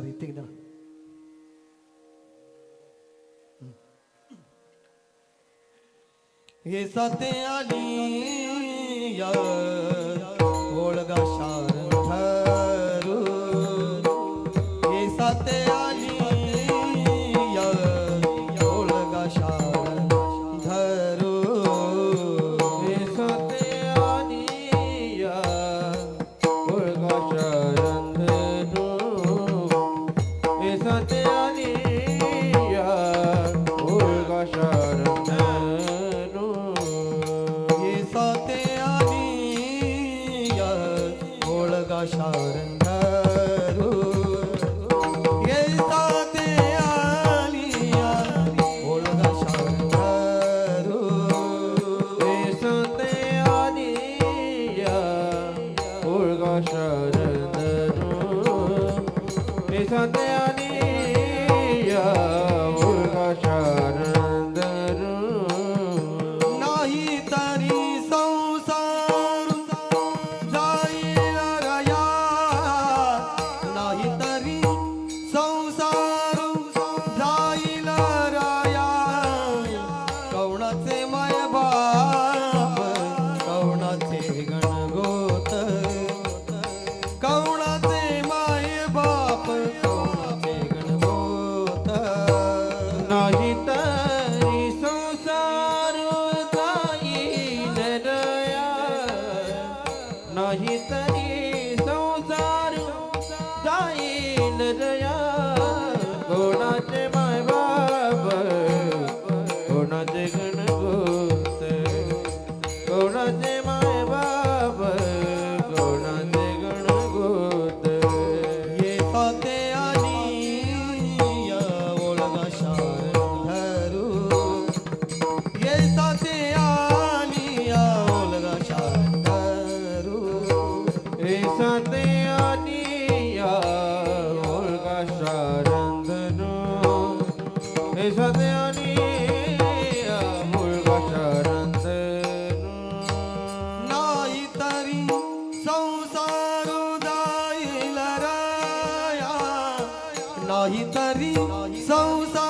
dari tinggal. ये सत्याली यार শরণ नाही तरी संसार जाईन रया कोणाचे मायबाप कोणाचे गणगोत कोणाचे सदयानी तरी संसार नाही तरी संसार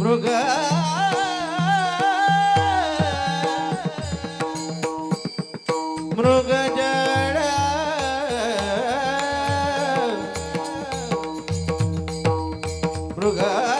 മൃഗ മൃഗജട മൃഗ